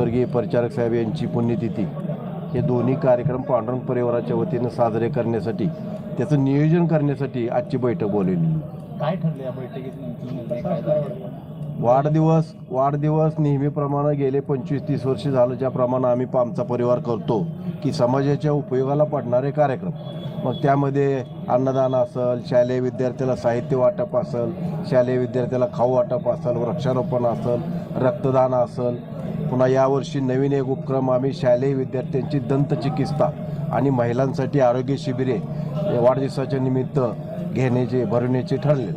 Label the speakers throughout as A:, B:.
A: स्वर्गीय परिचारक साहेब यांची पुण्यतिथी. हे दोन्ही कार्यक्रम पांडुरंग परिवाराच्या वतीनं साजरे करण्यासाठी त्याचं नियोजन करण्यासाठी आजची बैठक बोलवली.
B: काय ठरलं या बैठकीत?
A: वाढदिवस वाढदिवस नेहमीप्रमाणे गेले पंचवीस तीस वर्ष झालं ज्याप्रमाणे आम्ही आमचा परिवार करतो की समाजाच्या उपयोगाला पडणारे कार्यक्रम. मग त्यामध्ये अन्नदान असेल शालेय विद्यार्थ्याला साहित्य वाटप असेल शालेय विद्यार्थ्याला खाऊ वाटप असेल वृक्षारोपण असेल रक्तदान असेल पुन्हा यावर्षी नवीन एक उपक्रम आम्ही शालेय विद्यार्थ्यांची दंतचिकित्सा आणि महिलांसाठी आरोग्य शिबिरे वाढदिवसाच्या निमित्त घेण्याचे भरवण्याचे ठरले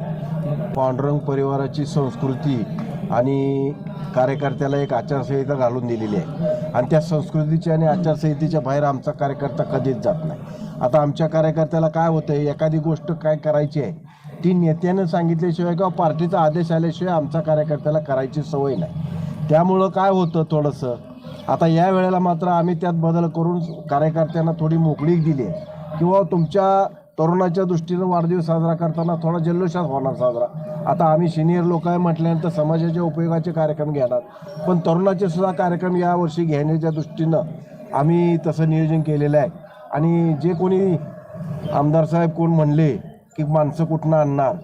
A: पांडुरंग परिवाराची संस्कृती आणि कार्यकर्त्याला एक आचारसंहिता घालून दिलेली आहे. आणि त्या संस्कृतीच्या आणि आचारसंहितेच्या बाहेर आमचा कार्यकर्ता कधीच जात नाही. आता आमच्या कार्यकर्त्याला काय होतं आहे एखादी गोष्ट काय करायची आहे? ती नेत्यानं सांगितल्याशिवाय किंवा पार्टीचा आदेश आल्याशिवाय आमच्या कार्यकर्त्याला करायची सवय नाही. त्यामुळं काय होतं थोडंसं? आता या वेळेला मात्र आम्ही त्यात बदल करून कार्यकर्त्यांना थोडी मोकळीक दिली आहे. किंवा तुमच्या तरुणाच्या दृष्टीनं वाढदिवस साजरा करताना थोडा जल्लोषात होणार साजरा. आता आम्ही सिनियर लोक आहे म्हटल्यानंतर समाजाच्या उपयोगाचे कार्यक्रम घेणार. पण तरुणाचे सुद्धा कार्यक्रम यावर्षी घेण्याच्या दृष्टीनं आम्ही तसं नियोजन केलेलं आहे. आणि जे कोणी आमदार साहेब कोण म्हणले की माणसं कुठनं आणणार?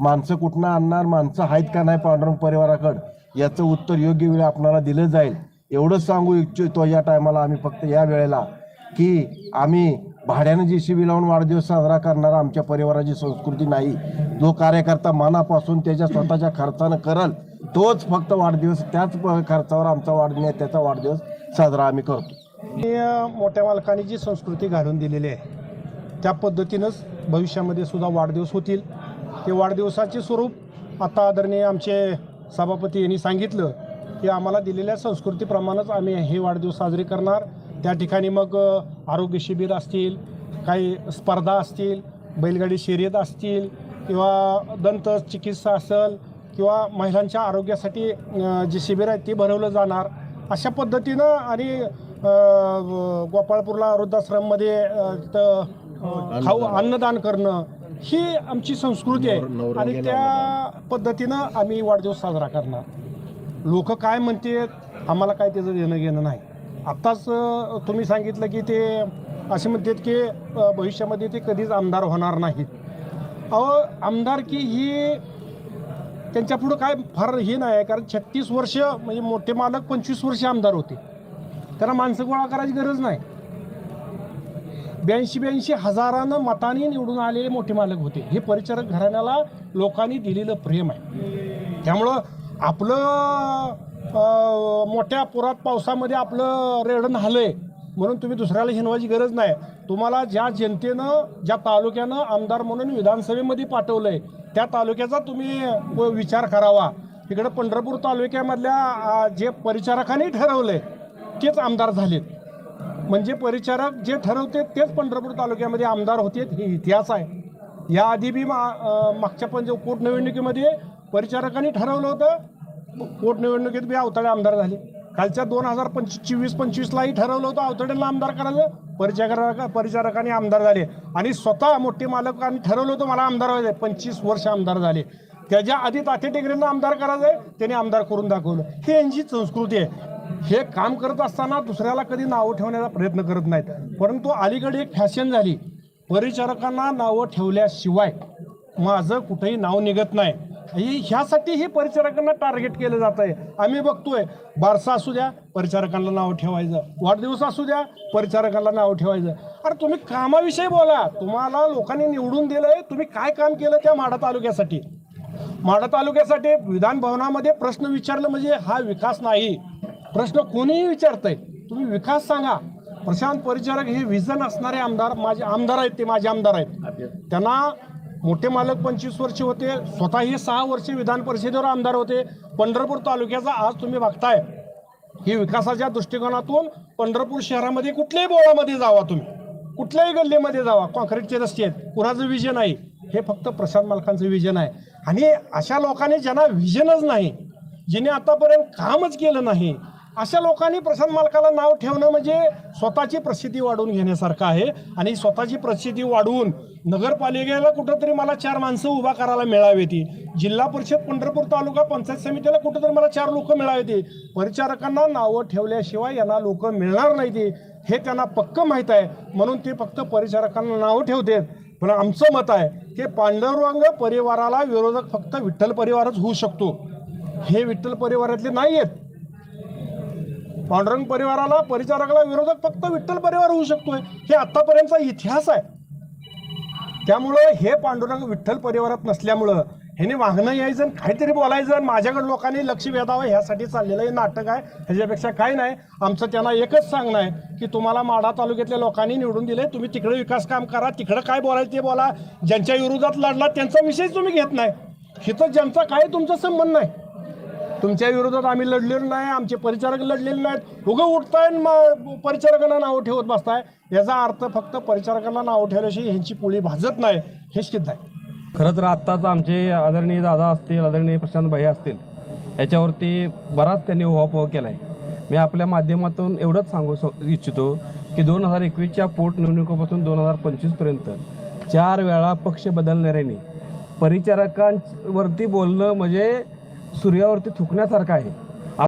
A: माणसं कुठनं आणणार? माणसं आहेत का नाही पांडुरंग परिवाराकडं? याचं उत्तर योग्य वेळी आपणाला दिलं जाईल. एवढंच सांगू इच्छितो या टायमाला आम्ही फक्त या वेळेला की आम्ही भाड्यानं जी शिबी लावून वाढदिवस साजरा करणारा आमच्या परिवाराची संस्कृती नाही. जो कार्यकर्ता मनापासून त्याच्या स्वतःच्या खर्चानं करल तोच फक्त वाढदिवस त्याच प- खर्चावर आमचा वाढदिवस त्याचा वाढदिवस साजरा आम्ही करतो.
C: आणि मोठ्या मालकाने जी संस्कृती घालून दिलेली आहे त्या पद्धतीनंच भविष्यामध्ये सुद्धा वाढदिवस होतील. ते वाढदिवसाचे स्वरूप आता आदरणीय आमचे सभापती यांनी सांगितलं की आम्हाला दिलेल्या संस्कृतीप्रमाणेच आम्ही हे वाढदिवस साजरे करणार. त्या ठिकाणी मग आरोग्य शिबिर असतील काही स्पर्धा असतील बैलगाडी शर्यत असतील किंवा दंत चिकित्सा असेल किंवा महिलांच्या आरोग्यासाठी जी जे शिबिर आहेत ते भरवलं जाणार. अशा पद्धतीनं आणि गोपाळपूरला वृद्धाश्रममध्ये खाऊ अन्नदान करणं ही आमची संस्कृती आहे. आणि त्या पद्धतीनं आम्ही वाढदिवस साजरा करणार. लोक काय म्हणते आम्हाला काय त्याचं देणं घेणं नाही. आत्ताच तुम्ही सांगितलं की ते असे म्हणतात की भविष्यामध्ये ते कधीच आमदार होणार नाहीत. अहो आमदारकी ही त्यांच्या पुढं काय फार हे नाही आहे कारण छत्तीस वर्ष म्हणजे मोठे मालक पंचवीस वर्ष आमदार होते. त्यांना माणसं गोळा करायची गरज नाही. ब्याऐंशी ब्याऐंशी हजारानं मताने निवडून आलेले मोठे मालक होते. हे परिचारक घराण्याला लोकांनी दिलेलं प्रेम आहे. त्यामुळं आपलं मोठ्या पुरात पावसामध्ये आपलं रेडण हलंय म्हणून तुम्ही दुसऱ्याला हिनवायची गरज नाही. तुम्हाला ज्या जनतेनं ज्या तालुक्यानं आमदार म्हणून विधानसभेमध्ये पाठवलंय त्या तालुक्याचा तुम्ही व- विचार करावा. इकडं पंढरपूर तालुक्यामधल्या जे परिचारकांनी ठरवलंय तेच आमदार झालेत. म्हणजे परिचारक जे ठरवते तेच पंढरपूर तालुक्यामध्ये आमदार होते हे इतिहास आहे. याआधी बी मा मागच्या पण पोटनिवडणुकीमध्ये परिचारकांनी ठरवलं होतं पोटनिवडणुकीत बी अवताडे आमदार झाले. कालच्या दोन हजार पंचवीस चोवीस पंचवीसलाही ठरवलं होतं अवताड्यांना आमदार करायचं परिचारक परिचारकांनी आमदार झाले. आणि स्वतः मोठे मालकांनी ठरवलं होतं मला आमदार व्हायचं पंचवीस वर्ष आमदार झाले. त्याच्या आधी तात्या टेकरेंना आमदार करायचं आहे त्यांनी आमदार करून दाखवलं. ही यांची संस्कृती आहे. हे काम करत असताना दुसऱ्याला कधी नावं ठेवण्याचा प्रयत्न करत नाहीत. परंतु अलीकडे एक फॅशन झाली. परिचारकांना नावं ठेवल्याशिवाय माझं कुठेही नाव निघत नाही. ही ह्यासाठी ही परिचारकांना टार्गेट केलं जात आहे. आम्ही बघतोय बारसा असू द्या परिचारकांना नाव ठेवायचं. वाढदिवस असू द्या परिचारकांना नाव ठेवायचं. अरे तुम्ही कामाविषयी बोला. तुम्हाला लोकांनी निवडून दिलंय तुम्ही काय काम केलं त्या माढा तालुक्यासाठी? माढा तालुक्यासाठी विधान भवनामध्ये प्रश्न विचारलं म्हणजे हा विकास नाही. प्रश्न कोणीही विचारतंय तुम्ही विकास सांगा. प्रशांत परिचारक हे विजन असणारे आमदार माझे आमदार आहेत ते माझे आमदार आहेत. त्यांना मोठे मालक पंचवीस वर्ष होते स्वतः हे सहा वर्ष विधान परिषदेवर आमदार होते. पंढरपूर तालुक्याचा आज तुम्ही बघताय ही विकासाच्या दृष्टिकोनातून पंढरपूर शहरामध्ये कुठल्याही बोळामध्ये जावा तुम्ही. कुठल्याही गल्लीमध्ये जावा. कॉन्क्रीटचे रस्ते आहेत कुणाचं विजन आहे हे फक्त प्रशांत मालकांचं विजन आहे. आणि अशा लोकांनी ज्यांना विजनच नाही जिने आतापर्यंत कामच केलं नाही अशा लोकांनी प्रसाद मालकाला नाव ठेवणं म्हणजे स्वतःची प्रसिद्धी वाढवून घेण्यासारखं आहे. आणि स्वतःची प्रसिद्धी वाढवून नगरपालिकेला कुठंतरी मला चार माणसं उभा करायला मिळावी होती जिल्हा परिषद पंढरपूर तालुका पंचायत समितीला कुठंतरी मला चार लोक मिळावी ती परिचारकांना नावं ठेवल्याशिवाय यांना लोक मिळणार नाही ती हे त्यांना पक्क माहीत आहे. म्हणून ते फक्त परिचारकांना नावं ठेवतात. पण आमचं मत आहे की पांडुरंग परिवाराला विरोधक फक्त विठ्ठल परिवारच होऊ शकतो. हे विठ्ठल परिवारातले नाही आहेत पांडुरंग परिवाराला परिचारकाला विरोधक फक्त विठ्ठल परिवार होऊ शकतोय. हे आतापर्यंतचा इतिहास आहे. त्यामुळं हे पांडुरंग विठ्ठल परिवारात नसल्यामुळं ह्याने वागणं यायचं आणि काहीतरी बोलायचं आणि माझ्याकडे लोकांनी लक्ष वेधावं ह्यासाठी चाललेलं हे नाटक आहे. ह्याच्यापेक्षा काही नाही. आमचं त्यांना एकच सांगणं आहे की तुम्हाला माढा तालुक्यातल्या लोकांनी निवडून दिले तुम्ही तिकडे विकास काम करा. तिकडं काय बोलायचं ते बोला. ज्यांच्या विरोधात लढला त्यांचा विषय तुम्ही घेत नाही. हिथं ज्यांचा काही तुमचा संबंध नाही. तुमच्या विरोधात आम्ही लढलेलो नाही आमचे परिचारक लढलेले नाहीत. उगं उठताय आणि मग परिचारकांना नावं ठेवत बसताय. याचा अर्थ फक्त परिचारकांना नावं ठेवल्याशिवाय ह्यांची पोळी भाजत नाही हे सिद्ध आहे.
D: खरं तर आत्ताच आमचे आदरणीय दादा असतील आदरणीय प्रशांत भाई असतील याच्यावरती बराच त्यांनी उहापोह केला आहे मी आपल्या माध्यमातून एवढंच सांगू इच्छितो की दोन हजार एकवीसच्या पोटनिवडणुकीपासून दोन हजार पंचवीसपर्यंत चार वेळा पक्ष बदलणाऱ्यांनी परिचारकांवरती बोलणं म्हणजे सूर्यावरती थुकण्यासारखं आहे.